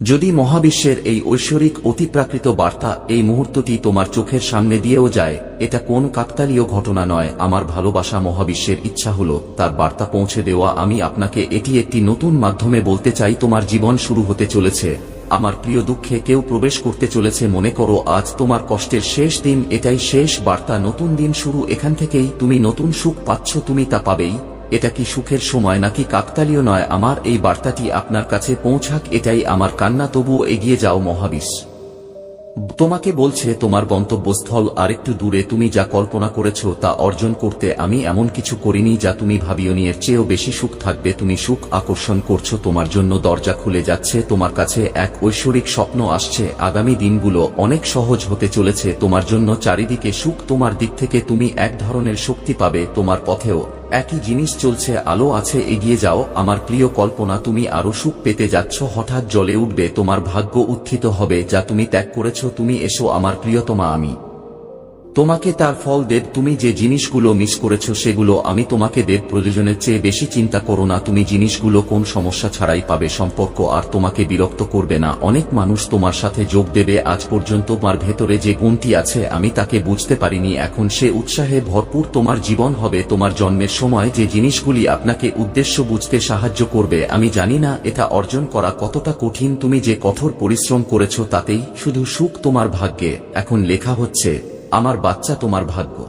যদি মহাবিশ্বের এই ঐশ্বরিক অতিপ্রাকৃত বার্তা এই মুহূর্তটি তোমার চোখের সামনে দিয়েও যায়, এটা কোন কাকতালীয় ঘটনা নয়। আমার ভালোবাসা মহাবিশ্বের ইচ্ছা হল, তার বার্তা পৌঁছে দেওয়া। আমি আপনাকে এটি একটি নতুন মাধ্যমে বলতে চাই, তোমার জীবন শুরু হতে চলেছে। আমার প্রিয় দুঃখে কেউ প্রবেশ করতে চলেছে, মনে করো আজ তোমার কষ্টের শেষ দিন, এটাই শেষ বার্তা। নতুন দিন শুরু এখান থেকেই, তুমি নতুন সুখ পাচ্ছ, তুমি তা পাবেই। এটা কি সুখের সময় নাকি কাকতালীয় নয়? আমার এই বার্তাটি আপনার কাছে পৌঁছাক, এটাই আমার কান্না। তবুও এগিয়ে যাও মহাবিশ তোমাকে বলছে, তোমার গন্তব্যস্থল আরেকটু দূরে, তুমি যা কল্পনা করেছ তা অর্জন করতে আমি এমন কিছু করিনি যা তুমি ভাবিওনি এর চেয়েও বেশি সুখ থাকবে। তুমি সুখ আকর্ষণ করছ, তোমার জন্য দরজা খুলে যাচ্ছে, তোমার কাছে এক ঐশ্বরিক স্বপ্ন আসছে। আগামী দিনগুলো অনেক সহজ হতে চলেছে, তোমার জন্য চারিদিকে সুখ। তোমার দিক থেকে তুমি এক ধরনের শক্তি পাবে, তোমার পথেও একই জিনিস চলছে, আলো আছে, এগিয়ে যাও। আমার প্রিয় কল্পনা, তুমি আরও সুখ পেতে যাচ্ছ। হঠাৎ জলে উঠবে, তোমার ভাগ্য উত্থিত হবে, যা তুমি ত্যাগ করেছ। তুমি এসো, আমার প্রিয়তমা, আমি। তোমাকে তার ফল দেব, তুমি যে জিনিসগুলো মিস করেছ সেগুলো আমি তোমাকে দেব। প্রয়োজনের চেয়ে বেশি চিন্তা করো না, তুমি জিনিসগুলো কোন সমস্যা ছাড়াই পাবে, সম্পর্ক আর তোমাকে বিরক্ত করবে না। অনেক মানুষ তোমার সাথে যোগ দেবে, আজ পর্যন্ত তোমার ভেতরে যে গুণটি আছে, আমি তাকে বুঝতে পারিনি, এখন সে উৎসাহে ভরপুর তোমার জীবন হবে, তোমার জন্মের সময় যে জিনিসগুলি আপনাকে উদ্দেশ্য বুঝতে সাহায্য করবে, আমি জানি না এটা অর্জন করা কতটা কঠিন, তুমি যে কঠোর পরিশ্রম করেছ তাতেই শুধু সুখ তোমার ভাগ্যে। এখন লেখা হচ্ছে আমার বাচ্চা তোমার ভাগ্য।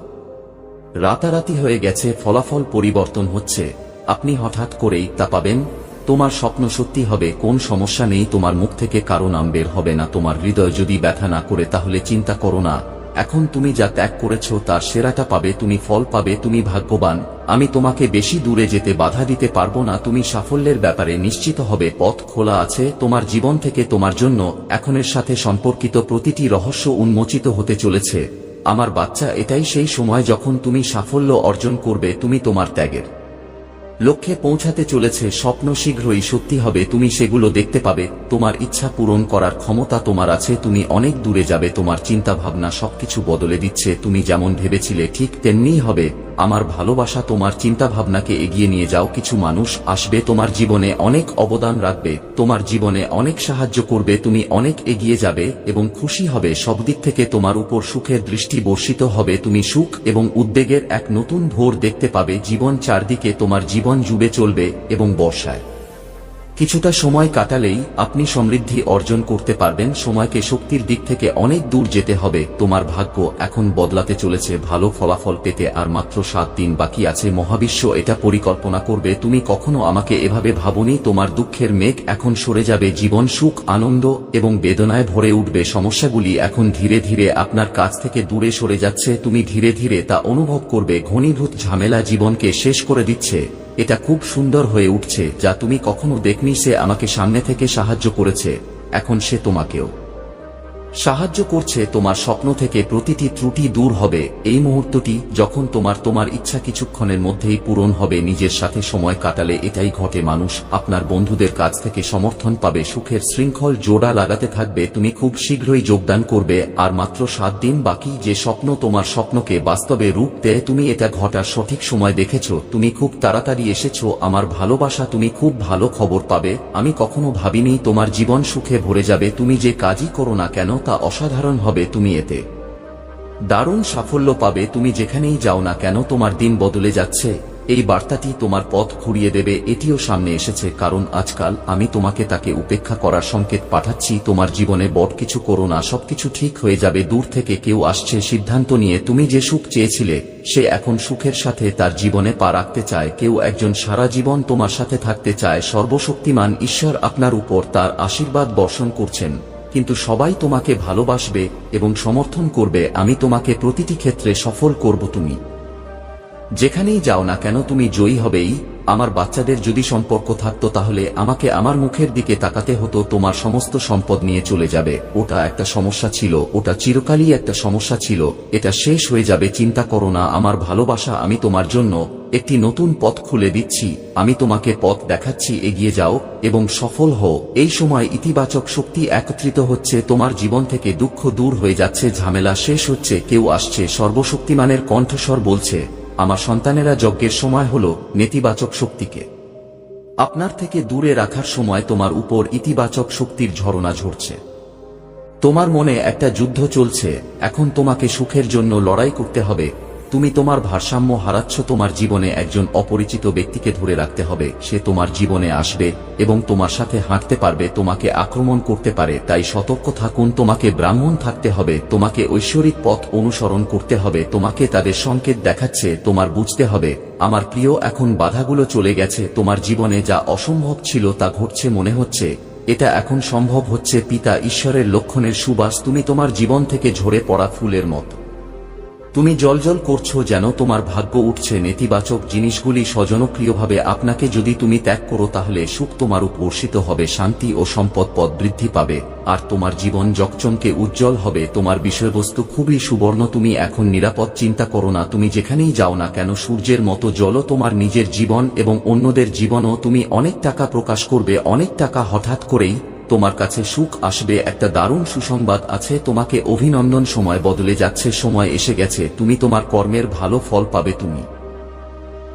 রাতারাতি হয়ে গেছে, ফলাফল পরিবর্তন হচ্ছে। আপনি হঠাৎ করেই তা পাবেন। তোমার স্বপ্ন সত্যি হবে, কোন সমস্যা নেই, তোমার মুখ থেকে কারও নাম বের হবে না, তোমার হৃদয় যদি ব্যথা না করে, তাহলে চিন্তা করো না। এখন তুমি যা ত্যাগ করেছ, তার সেরাটা পাবে, তুমি ফল পাবে, তুমি ভাগ্যবান। আমি তোমাকে বেশি দূরে যেতে বাধা দিতে পারব না, তুমি সাফল্যের ব্যাপারে নিশ্চিত হবে, পথ খোলা আছে, তোমার জীবন থেকে তোমার জন্য এখনের সাথে সম্পর্কিত প্রতিটি রহস্য উন্মোচিত হতে চলেছে। আমার বাচ্চা, এটাই সেই সময় যখন তুমি সাফল্য অর্জন করবে, তুমি তোমার ত্যাগের লক্ষ্যে পৌঁছাতে চলেছে। স্বপ্ন শীঘ্রই সত্যি হবে, তুমি সেগুলো দেখতে পাবে। তোমার ইচ্ছা পূরণ করার ক্ষমতা তোমার আছে, তুমি অনেক দূরে যাবে, তোমার চিন্তাভাবনা সবকিছু বদলে দিচ্ছে। তুমি যেমন ভেবেছিলে, ঠিক তেমনিই হবে। আমার ভালোবাসা তোমার চিন্তাভাবনাকে এগিয়ে নিয়ে যাও। কিছু মানুষ আসবে তোমার জীবনে অনেক অবদান রাখবে, তোমার জীবনে অনেক সাহায্য করবে, তুমি অনেক এগিয়ে যাবে এবং খুশি হবে। সব দিক থেকে তোমার উপর সুখের দৃষ্টি বর্ষিত হবে। তুমি সুখ এবং উদ্বেগের এক নতুন ভোর দেখতে পাবে। জীবন চারদিকে তোমার জীবন জুবে চলবে এবং বর্ষায়। কিছুটা সময় কাটালেই আপনি সমৃদ্ধি অর্জন করতে পারবেন। সময়কে শক্তির দিক থেকে অনেক দূর যেতে হবে। তোমার ভাগ্য এখন বদলাতে চলেছে। ভালো ফলাফল পেতে আর মাত্র সাত দিন বাকি আছে। মহাবিশ্ব এটা পরিকল্পনা করবে। তুমি কখনো আমাকে এভাবে ভাবনি? তোমার দুঃখের মেঘ এখন সরে যাবে। জীবন সুখ, আনন্দ এবং বেদনায় ভরে উঠবে। সমস্যাগুলি এখন ধীরে ধীরে আপনার কাছ থেকে দূরে সরে যাচ্ছে। তুমি ধীরে ধীরে তা অনুভব করবে। ঘনীভূত ঝামেলা জীবনকে শেষ করে দিচ্ছে। এটা খুব সুন্দর হয়ে উঠছে, যা তুমি কখনো দেখনি সে আমাকে সামনে থেকে সাহায্য করেছে, এখন সে তোমাকেও। সাহায্য করছে তোমার স্বপ্ন থেকে প্রতিটি ত্রুটি দূর হবে। এই মুহূর্তটি যখন তোমার তোমার ইচ্ছা কিছুক্ষণের মধ্যেই পূরণ হবে, নিজের সাথে সময় কাটালে এটাই ঘটে। মানুষ আপনার বন্ধুদের কাছ থেকে সমর্থন পাবে, সুখের শৃঙ্খল জোড়া লাগাতে থাকবে, তুমি খুব শীঘ্রই যোগদান করবে, আর মাত্র সাত দিন বাকি। যে স্বপ্ন তোমার স্বপ্নকে বাস্তবে রূপ দেয়, তুমি এটা ঘটার সঠিক সময় দেখেছ। তুমি খুব তাড়াতাড়ি এসেছ, আমার ভালোবাসা তুমি খুব ভালো খবর পাবে। আমি কখনো ভাবিনি তোমার জীবন সুখে ভরে যাবে। তুমি যে কাজই করো না কেন তা অসাধারণ হবে তুমি এতে। দারুণ সাফল্য পাবে তুমি যেখানেই যাও না কেন, তোমার দিন বদলে যাচ্ছে। এই বার্তাটি তোমার পথ ঘুরিয়ে দেবে, এটিও সামনে এসেছে, কারণ আজকাল আমি তোমাকে তাকে উপেক্ষা করার সংকেত পাঠাচ্ছি, তোমার জীবনে বট কিছু করো না, সবকিছু ঠিক হয়ে যাবে, দূর থেকে কেউ আসছে, সিদ্ধান্ত নিয়ে, তুমি যে সুখ চেয়েছিলে, সে এখন সুখের সাথে তার জীবনে পা রাখতে চায়, কেউ একজন সারা জীবন তোমার সাথে থাকতে চায়, সর্বশক্তিমান ঈশ্বর আপনার উপর তার আশীর্বাদ বর্ষণ করছেন। কিন্তু সবাই তোমাকে ভালোবাসবে এবং সমর্থন করবে, আমি তোমাকে প্রতিটি ক্ষেত্রে সফল করব তুমি। যেখানেই যাও না কেন তুমি জয়ী হবেই আমার বাচ্চাদের যদি সম্পর্ক থাকতো তাহলে আমাকে আমার মুখের দিকে তাকাতে হতো, তোমার সমস্ত সম্পদ নিয়ে চলে যাবে। ওটা একটা সমস্যা ছিল, ওটা চিরকালই একটা সমস্যা ছিল, এটা শেষ হয়ে যাবে, চিন্তা করো না, আমার ভালোবাসা আমি তোমার জন্য একটি নতুন পথ খুলে দিচ্ছি, আমি তোমাকে পথ দেখাচ্ছি, এগিয়ে যাও এবং সফল হও। এই সময় ইতিবাচক শক্তি একত্রিত হচ্ছে, তোমার জীবন থেকে দুঃখ দূর হয়ে যাচ্ছে, ঝামেলা শেষ হচ্ছে, কেউ আসছে, সর্বশক্তিমানের কণ্ঠস্বর বলছে আমার সন্তানেরা যজ্ঞের সময় হল নেতিবাচক শক্তিকে। আপনার থেকে দূরে রাখার সময় তোমার উপর ইতিবাচক শক্তির ঝরনা ঝরছে। তোমার মনে একটা যুদ্ধ চলছে, এখন তোমাকে সুখের জন্য লড়াই করতে হবে তুমি তোমার ভারসাম্য হারাচ্ছ, তোমার জীবনে একজন অপরিচিত ব্যক্তিকে ধরে রাখতে হবে। সে তোমার জীবনে আসবে এবং তোমার সাথে হাঁটতে পারবে, তোমাকে আক্রমণ করতে পারে। তাই সতর্ক থাকুন, তোমাকে ব্রাহ্মণ থাকতে হবে, তোমাকে ঐশ্বরিক পথ অনুসরণ করতে হবে, তোমাকে তাদের সংকেত দেখাচ্ছে, তোমার বুঝতে হবে, আমার প্রিয়, এখন বাধাগুলো চলে গেছে, তোমার জীবনে যা অসম্ভব ছিল তা ঘটছে মনে হচ্ছে। এটা এখন সম্ভব হচ্ছে, পিতা, ঈশ্বরের লক্ষণের সুবাস, তুমি তোমার জীবন থেকে ঝরে পড়া ফুলের মতো। তুমি জলজল করছ যেন তোমার ভাগ্য উঠছে নেতিবাচক জিনিসগুলি স্বজনক্রিয়ভাবে আপনাকে যদি তুমি ত্যাগ করো তাহলে সুখ তোমার উপর্ষিত হবে, শান্তি ও সম্পদ পদ বৃদ্ধি পাবে, আর তোমার জীবন জকচমকে উজ্জ্বল হবে। তোমার বিষয়বস্তু খুবই সুবর্ণ, তুমি এখন নিরাপদ, চিন্তা করো না, তুমি যেখানেই যাও না কেন, সূর্যের মতো জলও তোমার নিজের জীবন এবং অন্যদের জীবনও তুমি অনেক টাকা প্রকাশ করবে, অনেক টাকা হঠাৎ করেই তোমার কাছে সুখ আসবে, একটা দারুণ সুসংবাদ আছে, তোমাকে অভিনন্দন, সময় বদলে যাচ্ছে, সময় এসে গেছে, তুমি তোমার কর্মের ভালো ফল পাবে তুমি।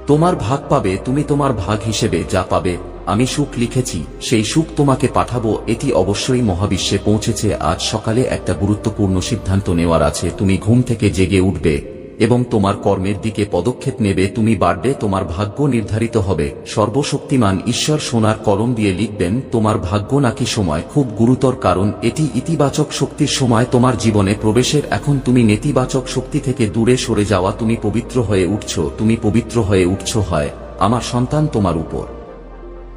তোমার ভাগ পাবে, তুমি তোমার ভাগ হিসেবে যা পাবে, আমি সুখ লিখেছি, সেই সুখ তোমাকে পাঠাবো, এটি অবশ্যই মহাবিশ্বে পৌঁছেছে, আজ সকালে একটা গুরুত্বপূর্ণ সিদ্ধান্ত নেওয়ার আছে, তুমি ঘুম থেকে জেগে উঠবে এবং তোমার কর্মের দিকে পদক্ষেপ নেবে, তুমি বাড়বে, তোমার ভাগ্য নির্ধারিত হবে। সর্বশক্তিমান ঈশ্বর সোনার কলম দিয়ে লিখবেন, তোমার ভাগ্য নাকি সময়? খুব গুরুতর কারণ, এটি ইতিবাচক শক্তির সময়, তোমার জীবনে প্রবেশের, এখন তুমি নেতিবাচক শক্তি থেকে দূরে সরে যাওয়া, তুমি পবিত্র হয়ে উঠছ, তুমি পবিত্র হয়ে উঠছ হয়, আমার সন্তান তোমার উপর।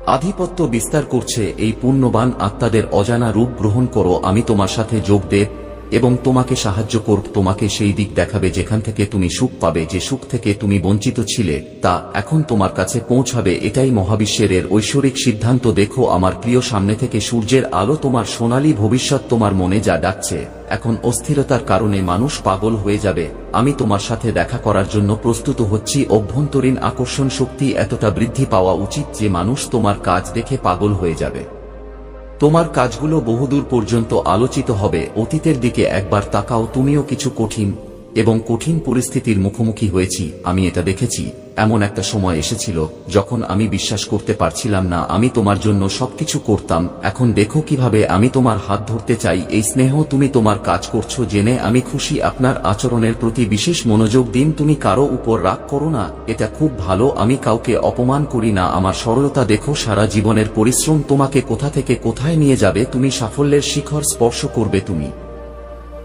আধিপত্য বিস্তার করছে, এই পুণ্যবান আত্মাদের অজানা রূপ গ্রহণ করো, আমি তোমার সাথে যোগ দেব এবং তোমাকে সাহায্য করব তোমাকে সেই দিক দেখাবে যেখান থেকে তুমি সুখ পাবে। যে সুখ থেকে তুমি বঞ্চিত ছিলে, তা এখন তোমার কাছে পৌঁছাবে। এটাই মহাবিশ্বের এর ঐশ্বরিক সিদ্ধান্ত। দেখো, আমার প্রিয়, সামনে থেকে সূর্যের আলো তোমার সোনালী ভবিষ্যৎ তোমার মনে যা ডাকছে। এখন অস্থিরতার কারণে মানুষ পাগল হয়ে যাবে। আমি তোমার সাথে দেখা করার জন্য প্রস্তুত হচ্ছি। অভ্যন্তরীণ আকর্ষণ শক্তি এতটা বৃদ্ধি পাওয়া উচিত যে মানুষ তোমার কাজ দেখে পাগল হয়ে যাবে। তোমার কাজগুলো বহুদূর পর্যন্ত আলোচিত হবে অতীতের দিকে একবার তাকাও তুমিও কিছু কঠিন এবং কঠিন পরিস্থিতির মুখোমুখি হয়েছি, আমি এটা দেখেছি, এমন একটা সময় এসেছিল, যখন আমি বিশ্বাস করতে পারছিলাম না, আমি তোমার জন্য সবকিছু করতাম, এখন দেখো কীভাবে আমি তোমার হাত ধরতে চাই, এই স্নেহ তুমি তোমার কাজ করছ, জেনে আমি খুশি, আপনার আচরণের প্রতি বিশেষ মনোযোগ দিন, তুমি কারও উপর রাগ করো না, এটা খুব ভালো, আমি কাউকে অপমান করি না, আমার সরলতা দেখো, সারা জীবনের পরিশ্রম তোমাকে কোথা থেকে কোথায় নিয়ে যাবে, তুমি সাফল্যের শিখর স্পর্শ করবে তুমি।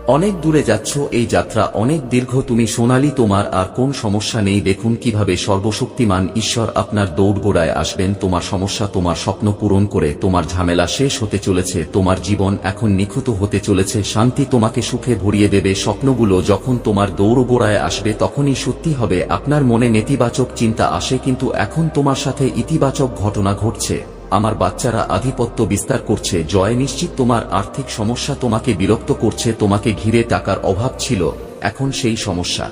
অনেক দূরে যাচ্ছ, এই যাত্রা অনেক দীর্ঘ, তুমি সোনালি, তোমার আর কোন সমস্যা নেই, দেখুন কীভাবে সর্বশক্তিমান ঈশ্বর আপনার দৌড়গোড়ায় আসবেন, তোমার সমস্যা তোমার স্বপ্ন পূরণ করে, তোমার ঝামেলা শেষ হতে চলেছে, তোমার জীবন এখন নিখুঁত হতে চলেছে, শান্তি তোমাকে সুখে ভরিয়ে দেবে, স্বপ্নগুলো যখন তোমার দৌড়গোড়ায় আসবে তখনই সত্যি হবে, আপনার মনে নেতিবাচক চিন্তা আসে, কিন্তু এখন তোমার সাথে ইতিবাচক ঘটনা ঘটছে। আমার বাচ্চারা আধিপত্য বিস্তার করছে, জয় নিশ্চিত তোমার আর্থিক সমস্যা তোমাকে বিরক্ত করছে, তোমাকে ঘিরে টাকার অভাব ছিল, এখন সেই সমস্যা।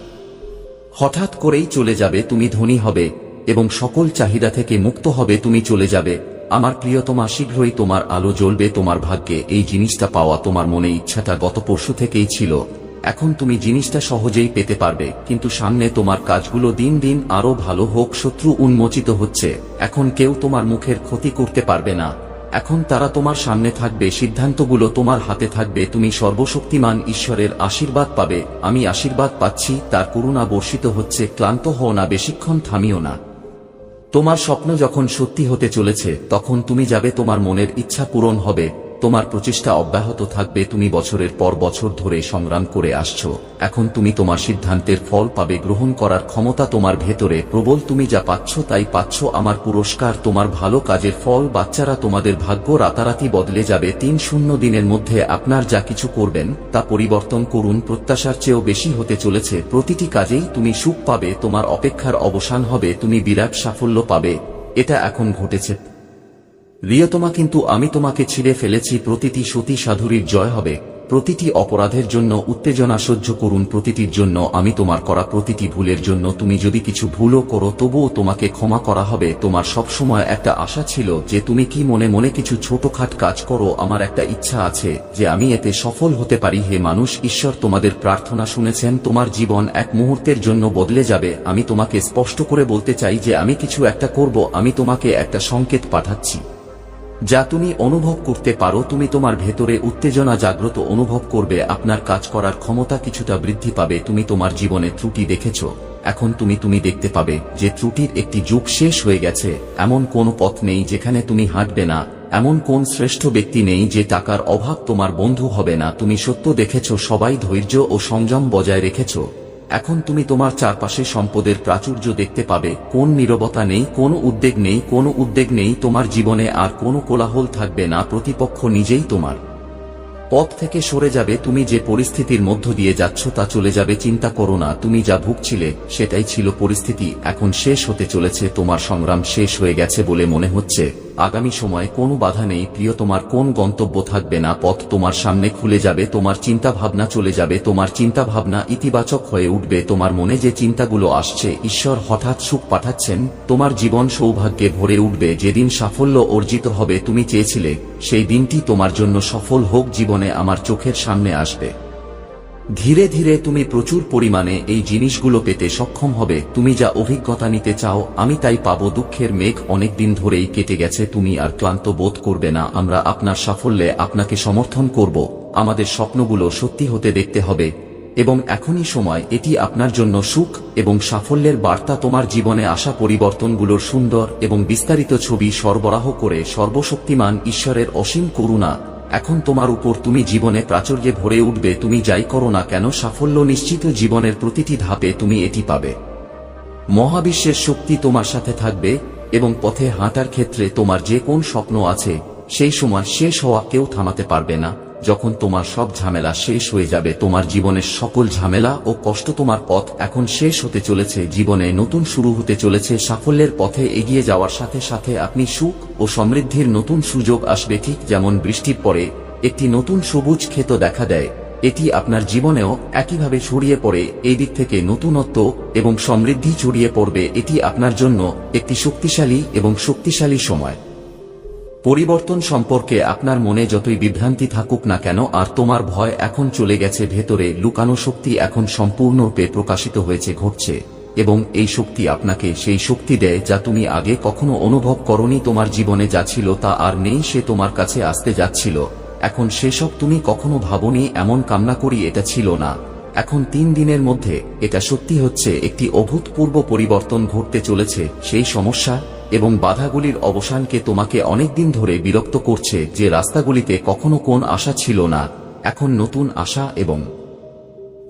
হঠাৎ করেই চলে যাবে, তুমি ধনী হবে, এবং সকল চাহিদা থেকে মুক্ত হবে, তুমি চলে যাবে। আমার প্রিয়তমা, শীঘ্রই তোমার আলো জ্বলবে তোমার ভাগ্যে, এই জিনিসটা পাওয়া তোমার মনে ইচ্ছাটা গত পরশু থেকেই ছিল। এখন তুমি জিনিসটা সহজেই পেতে পারবে, কিন্তু সামনে তোমার কাজগুলো দিন দিন আরও ভালো হোক, শত্রু উন্মোচিত হচ্ছে। এখন কেউ তোমার মুখের ক্ষতি করতে পারবে না। এখন তারা তোমার সামনে থাকবে, সিদ্ধান্তগুলো তোমার হাতে থাকবে, তুমি সর্বশক্তিমান ঈশ্বরের আশীর্বাদ পাবে, আমি আশীর্বাদ পাচ্ছি, তার করুণা বর্ষিত হচ্ছে, ক্লান্ত হও না, বেশিক্ষণ থামিও না। তোমার স্বপ্ন যখন সত্যি হতে চলেছে, তখন তুমি যাবে, তোমার মনের ইচ্ছা পূরণ হবে। তোমার প্রচেষ্টা অব্যাহত থাকবে, তুমি বছরের পর বছর ধরে সংগ্রাম করে আসছ। এখন তুমি তোমার সিদ্ধান্তের ফল পাবে, গ্রহণ করার ক্ষমতা তোমার ভেতরে, প্রবল তুমি যা পাচ্ছ তাই পাচ্ছ, আমার পুরস্কার তোমার ভালো কাজের ফল, বাচ্চারা তোমাদের ভাগ্য রাতারাতি বদলে যাবে, তিন শূন্য দিনের মধ্যে আপনার যা কিছু করবেন, তা পরিবর্তন করুন, প্রত্যাশার চেয়েও বেশি হতে চলেছে, প্রতিটি কাজেই তুমি সুখ পাবে, তোমার অপেক্ষার অবসান হবে, তুমি বিরাট সাফল্য পাবে, এটা এখন ঘটেছে। প্রিয়তমা কিন্তু আমি তোমাকে ছিঁড়ে ফেলেছি, প্রতিটি সতী সাধুরীর জয় হবে। প্রতিটি অপরাধের জন্য উত্তেজনা সহ্য করুন, প্রতিটির জন্য আমি তোমার করা প্রতিটি ভুলের জন্য তুমি যদি কিছু ভুলও করো, তবুও তোমাকে ক্ষমা করা হবে। তোমার সবসময় একটা আশা ছিল যে তুমি কি মনে মনে কিছু ছোটখাট কাজ করো, আমার একটা ইচ্ছা আছে যে আমি এতে সফল হতে পারি। হে মানুষ, ঈশ্বর তোমাদের প্রার্থনা শুনেছেন, তোমার জীবন এক মুহূর্তের জন্য বদলে যাবে। আমি তোমাকে স্পষ্ট করে বলতে চাই যে আমি কিছু একটা করব, আমি তোমাকে একটা সংকেত পাঠাচ্ছি। যা তুমি অনুভব করতে পারো, তুমি তোমার ভেতরে উত্তেজনা জাগ্রত অনুভব করবে, আপনার কাজ করার ক্ষমতা কিছুটা বৃদ্ধি পাবে, তুমি তোমার জীবনে ত্রুটি দেখেছ। এখন তুমি তুমি দেখতে পাবে যে ত্রুটির একটি যুগ শেষ হয়ে গেছে। এমন কোনো পথ নেই যেখানে তুমি হাঁটবে না। এমন কোন শ্রেষ্ঠ ব্যক্তি নেই যে টাকার অভাব তোমার বন্ধু হবে না। তুমি সত্য দেখেছ, সবাই ধৈর্য ও সংযম বজায় রেখেছ। এখন তুমি তোমার চারপাশে সম্পদের প্রাচুর্য দেখতে পাবে, কোন নীরবতা নেই, কোনো উদ্বেগ নেই, কোনো উদ্বেগ নেই, তোমার জীবনে আর কোনো কোলাহল থাকবে না, প্রতিপক্ষ নিজেই তোমার। পথ থেকে সরে যাবে, তুমি যে পরিস্থিতির মধ্য দিয়ে যাচ্ছ তা চলে যাবে, চিন্তা করো না, তুমি যা ভুগছিলে, সেটাই ছিল পরিস্থিতি, এখন শেষ হতে চলেছে, তোমার সংগ্রাম শেষ হয়ে গেছে বলে মনে হচ্ছে। আগামী সময়ে কোনো বাধা নেই, প্রিয়, তোমার কোন গন্তব্য থাকবে না, পথ তোমার সামনে খুলে যাবে, তোমার চিন্তা ভাবনা চলে যাবে, তোমার চিন্তা ভাবনা ইতিবাচক হয়ে উঠবে, তোমার মনে যে চিন্তাগুলো আসছে, ঈশ্বর হঠাৎ সুখ পাঠাচ্ছেন, তোমার জীবন সৌভাগ্যে ভরে উঠবে, যেদিন সাফল্য অর্জিত হবে, তুমি চেয়েছিলে, সেই দিনটি তোমার জন্য সফল হোক, জীবনে আমার চোখের সামনে আসবে। ধীরে ধীরে তুমি প্রচুর পরিমাণে এই জিনিসগুলো পেতে সক্ষম হবে। তুমি যা অভিজ্ঞতা নিতে চাও, আমি তাই পাবো। দুঃখের মেঘ অনেক দিন ধরেই কেটে গেছে, তুমি আর ক্লান্ত বোধ করবে না। আমরা আপনার সাফল্যে আপনাকে সমর্থন করব। আমাদের স্বপ্নগুলো সত্যি হতে দেখতে হবে। এবং এখনই সময়, এটি আপনার জন্য সুখ এবং সাফল্যের বার্তা। তোমার জীবনে আসা পরিবর্তনগুলোর সুন্দর এবং বিস্তারিত ছবি সরবরাহ করে সর্বশক্তিমান ঈশ্বরের অসীম করুণা এখন তোমার উপর তুমি জীবনে প্রাচুর্যে ভরে উঠবে, তুমি যাই করো না কেন, সাফল্য নিশ্চিত জীবনের প্রতিটি ধাপে তুমি এটি পাবে। মহাবিশ্বের শক্তি তোমার সাথে থাকবে এবং পথে হাঁটার ক্ষেত্রে তোমার যে কোন স্বপ্ন আছে, সেই সময় শেষ হওয়া কেউ থামাতে পারবে না। যখন তোমার সব ঝামেলা শেষ হয়ে যাবে, তোমার জীবনের সকল ঝামেলা ও কষ্ট তোমার পথ এখন শেষ হতে চলেছে, জীবনে নতুন শুরু হতে চলেছে, সাফল্যের পথে এগিয়ে যাওয়ার সাথে সাথে আপনি সুখ ও সমৃদ্ধির নতুন সুযোগ আসবে ঠিক যেমন বৃষ্টির পরে একটি নতুন সবুজ ক্ষেত দেখা দেয়। এটি আপনার জীবনেও একইভাবে ছড়িয়ে পড়ে, এই দিক থেকে নতুনত্ব এবং সমৃদ্ধি ছড়িয়ে পড়বে, এটি আপনার জন্য একটি শক্তিশালী এবং শক্তিশালী সময়। পরিবর্তন সম্পর্কে আপনার মনে যতই বিভ্রান্তি থাকুক না কেন, আর তোমার ভয় এখন চলে গেছে ভেতরে, লুকানো শক্তি এখন সম্পূর্ণরূপে প্রকাশিত হয়েছে, ঘটছে, এবং এই শক্তি আপনাকে সেই শক্তি দেয় যা তুমি আগে কখনো অনুভব করনি, তোমার জীবনে যা ছিল তা আর নেই, সে তোমার কাছে আসতে যাচ্ছিল। এখন সেসব তুমি কখনো ভাবনি, এমন কামনা করি এটা ছিল না। এখন তিন দিনের মধ্যে এটা সত্যি হচ্ছে, একটি অভূতপূর্ব পরিবর্তন ঘটতে চলেছে, সেই সমস্যা এবং বাধাগুলির অবসানকে তোমাকে অনেকদিন ধরে বিরক্ত করছে যে রাস্তাগুলিতে কখনো কোন আশা ছিল না, এখন নতুন আশা এবং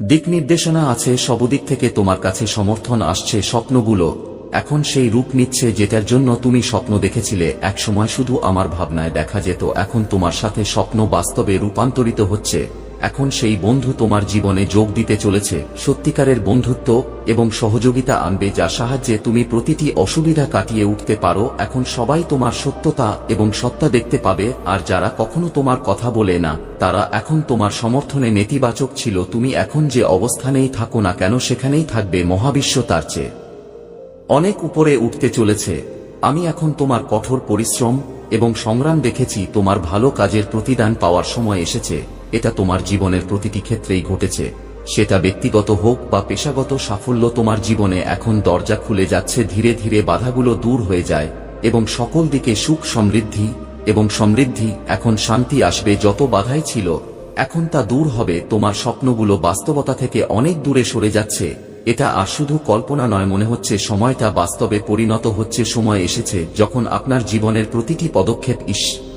দিক নির্দেশনা আছে, সবদিক থেকে তোমার কাছে সমর্থন আসছে স্বপ্নগুলো, এখন সেই রূপ নিচ্ছে যেটার জন্য তুমি স্বপ্ন দেখেছিলে, একসময় শুধু আমার ভাবনায় দেখা যেত, এখন তোমার সাথে স্বপ্ন বাস্তবে রূপান্তরিত হচ্ছে। এখন সেই বন্ধু তোমার জীবনে যোগ দিতে চলেছে। সত্যিকারের বন্ধুত্ব এবং সহযোগিতা আনবে যা সাহায্যে তুমি প্রতিটি অসুবিধা কাটিয়ে উঠতে পারো। এখন সবাই তোমার সত্যতা এবং সত্তা দেখতে পাবে, আর যারা কখনো তোমার কথা বলে না, তারা এখন তোমার সমর্থনে নেতিবাচক ছিল। তুমি এখন যে অবস্থানেই থাকো না কেন, সেখানেই থাকবে মহাবিশ্ব তার চেয়ে। অনেক উপরে উঠতে চলেছে। আমি এখন তোমার কঠোর পরিশ্রম এবং সংগ্রাম দেখেছি। তোমার ভালো কাজের প্রতিদান পাওয়ার সময় এসেছে। এটা তোমার জীবনের প্রতিটি ক্ষেত্রেই ঘটেছে। সেটা ব্যক্তিগত হোক বা পেশাগত সাফল্য তোমার জীবনে এখন দরজা খুলে যাচ্ছে, ধীরে ধীরে বাধাগুলো দূর হয়ে যায় এবং সকল দিকে সুখ সমৃদ্ধি এবং সমৃদ্ধি, এখন শান্তি আসবে, যত বাধাই ছিল, এখন তা দূর হবে, তোমার স্বপ্নগুলো বাস্তবতা থেকে অনেক দূরে সরে যাচ্ছে। এটা আর শুধু কল্পনা নয়, মনে হচ্ছে সময়টা বাস্তবে পরিণত হচ্ছে, সময় এসেছে, যখন আপনার জীবনের প্রতিটি পদক্ষেপ, ইস!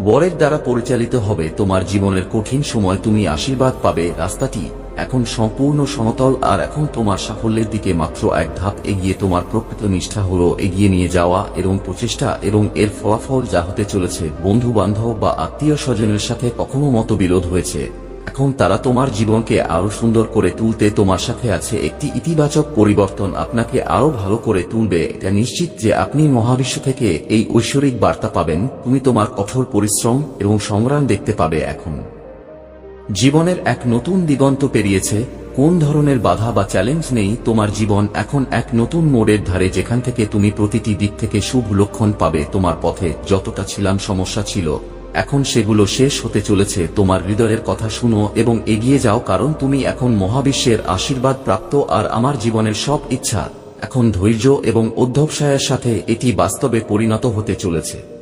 বরের দ্বারা পরিচালিত হবে তোমার জীবনের কঠিন সময় তুমি আশীর্বাদ পাবে। রাস্তাটি এখন সম্পূর্ণ সমতল আর এখন তোমার সাফল্যের দিকে মাত্র এক ধাপ এগিয়ে তোমার প্রকৃত নিষ্ঠা হল এগিয়ে নিয়ে যাওয়া এবং প্রচেষ্টা এবং এর ফলাফল যা হতে চলেছে। বন্ধু বান্ধব বা আত্মীয় স্বজনের সাথে কখনো মত বিরোধ হয়েছে। এখন তারা তোমার জীবনকে আরও সুন্দর করে তুলতে তোমার সাথে আছে একটি ইতিবাচক পরিবর্তন আপনাকে আরও ভালো করে তুলবে। এটা নিশ্চিত যে আপনি মহাবিশ্ব থেকে এই ঐশ্বরিক বার্তা পাবেন। তুমি তোমার কঠোর পরিশ্রম এবং সংগ্রাম দেখতে পাবে এখন। জীবনের এক নতুন দিগন্ত পেরিয়েছে। কোন ধরনের বাধা বা চ্যালেঞ্জ নেই, তোমার জীবন এখন এক নতুন মোড়ের ধারে যেখান থেকে তুমি প্রতিটি দিক থেকে শুভ লক্ষণ পাবে। তোমার পথে যতটা ছিলাম সমস্যা ছিল এখন সেগুলো শেষ হতে চলেছে, তোমার হৃদয়ের কথা শুনো এবং এগিয়ে যাও কারণ তুমি এখন মহাবিশ্বের আশীর্বাদ প্রাপ্ত আর আমার জীবনের সব ইচ্ছা, এখন ধৈর্য এবং অধ্যবসায়ের সাথে এটি বাস্তবে পরিণত হতে চলেছে।